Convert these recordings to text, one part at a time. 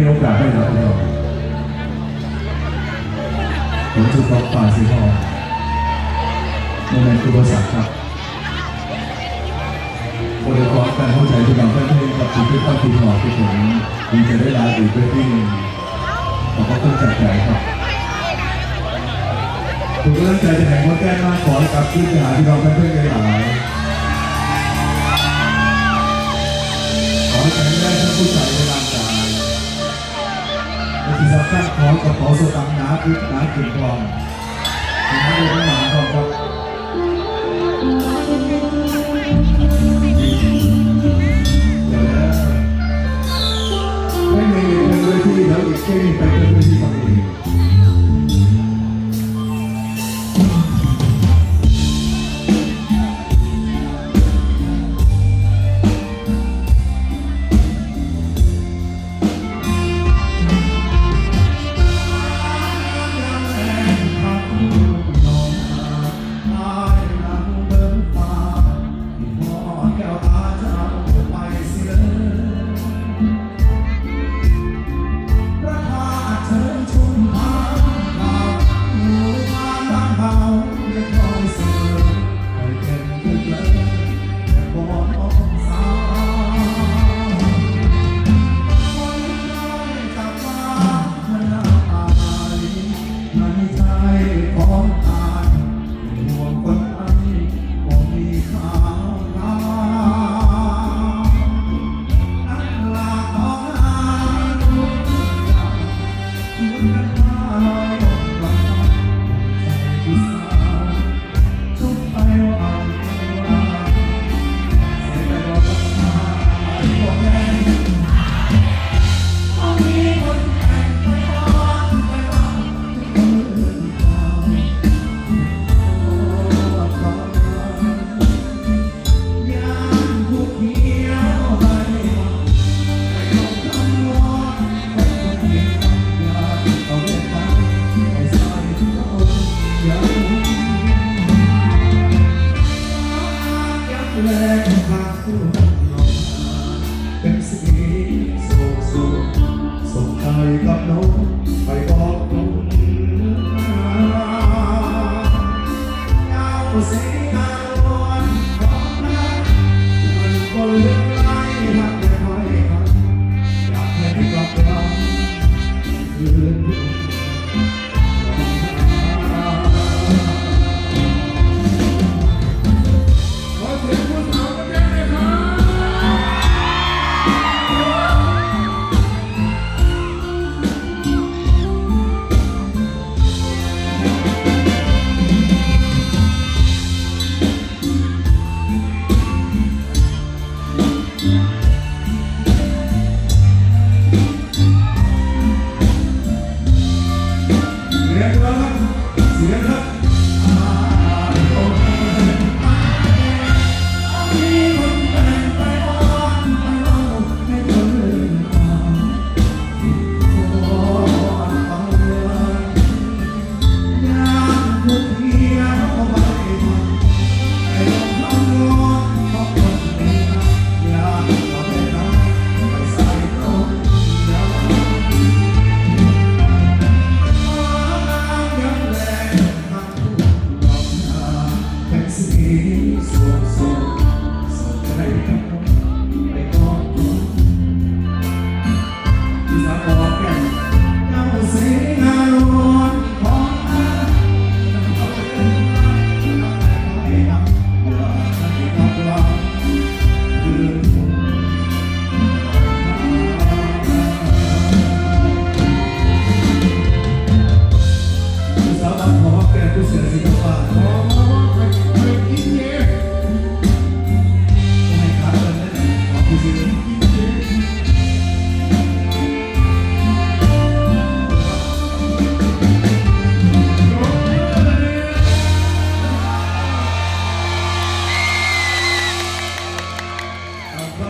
มีโอกาสได้รับเราผมจะบอกฝ่าสีทองโมเมนต์คือภาษาครับบริกรการเข้าใจที่เราได้ให้กับสิ่งที่ต้องคิดหอที่ผมผมจะได้ลาอยู่เพื่อที่ขอบพระคุณจากใจครับผมก็ตั้งใจจะแห่งว่าแก้มากขอกับที่หาที่เราเพื่อนๆกันหลายขอแข็งแรงทั้งผู้ใจและร่างกายและ ที่สำคัญขอกระเป๋าสตางค์หนาอึดหนาขึ้นกองเป็นนักเรียนหนาทองครับไม่มีเป็นเวทีแล้วอีกแค่นไปเป็น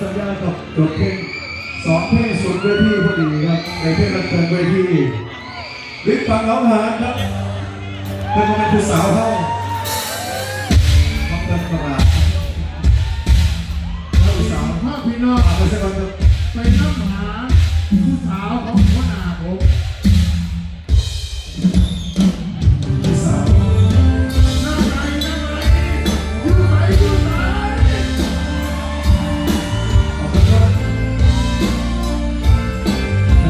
สัญญากับจบเพลงสองเพลงสุดเวทีพอดีครับในเพลงนั้นเป็นเวทีลิฟต์ฟังน้องหานครับเป็นคนเป็นผู้สาวให้ทำกันประมาทผู้สาวภาพพี่น้องไปนั่งหาผู้สาวของ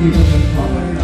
You.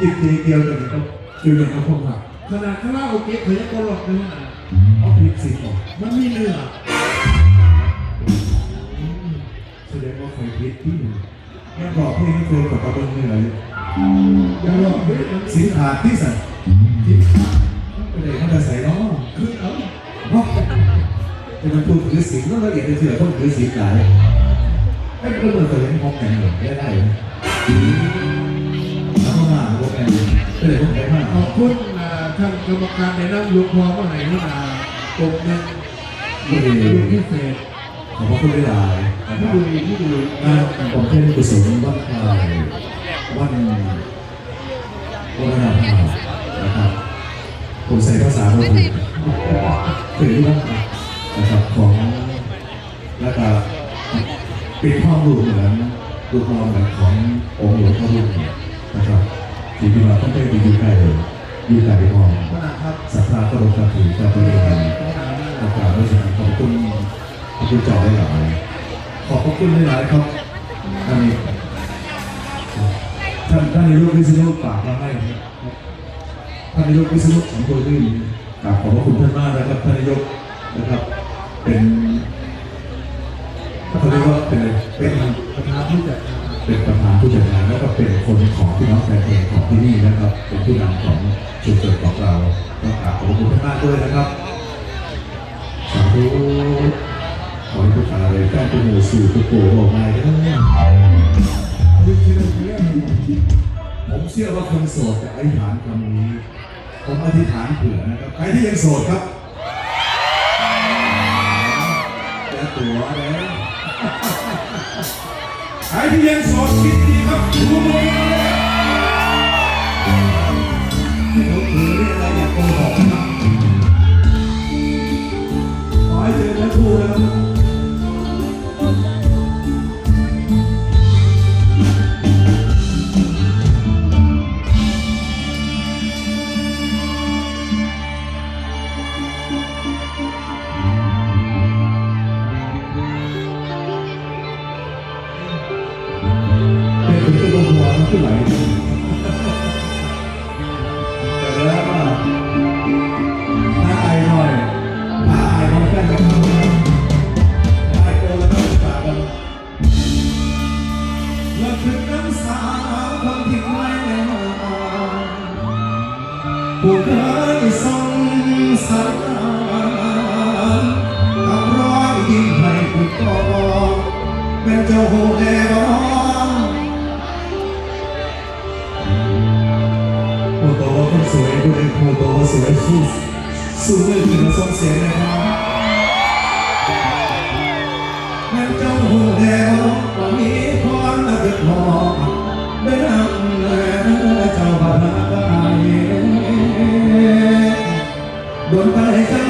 จิตเดียวเลยครับคืออย่างเขาคงหักขนาดข้างล่างโอเคเคยยังก็หลอกเลยนะ แม่บอกพี่ไม่เคยกับกระเบื้งเลยเลยแม่บอกเฮ้ยสีขาดที่สัตว์คิดเป็นเด็กมัจะใส่น้องคือเอาเอรจะแต่มันพูดถือสีแล้วละเอียดไปเถื่อต้องถือสีหลายไอ้เรื่องมันเคยให้พบกันหมดได้ไหมแล้วก็มาพบกันเลยพบกันมาขอบคุณท่านกรรมการในน้ำยกพอเมื่อไหร่นี่นาตรงนึงพิเศษ ขอบพระคุณหลายนะคที่รับดูที่ดูงานผมเทศกุศลวันคลายวันวันนาภานะครับผมใส่ภาษาโบราณถือว่านะครับของแล้วก็เป็นความรู้เหมือนดูความเหมือนขององค์หลวงพ่อรุ่นนะครับที่พี่มาต้องได้ดีใกล้เลยดีใกล้ไปมองขนาดครับศรัทธาก็ลงกระถือกับตัวเองขนาดนั้นขอบคุณด้วยนะครับขอบคุณ คุณเจ้าได้หลายขอบคุณได้หลายครับอันนี้ท่านท่านนายกวิศนุฝากมาให้ท่านนายกวิศนุของตัวนี้กราบขอบพระคุณท่านมากนะครับท่านนายกนะครับ เป็นเขาเรียกว่าเป็นเป็นประธานผู้จัดงานเป็นประธานผู้จัดงานแล้วก็เป็นคนของพี่น้องแฟนเพลงของที่นี่นะครับ เป็นผู้นำของชุมชนของเราต้องกราบขอบคุณท่านมากด้วยนะครับสาธุ ขอให้ทุกฝ่ายเลยแก้ตัวหมู่สู่ทุกโกออกมาได้ทั้งนั้นดึงทีละทีละผมเชื่อว่าคนโสดจะอธิษฐานคำนี้ ผมอธิษฐานเผื่อนะครับ ใครที่ยังโสดครับอย่าตัวนะใครที่ยังโสดคิดดีครับดู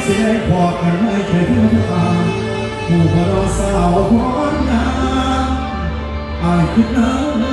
สียพอกันไม่เคยทิ้งทางผู้พอเราสาวพรงามอายคือน้ำ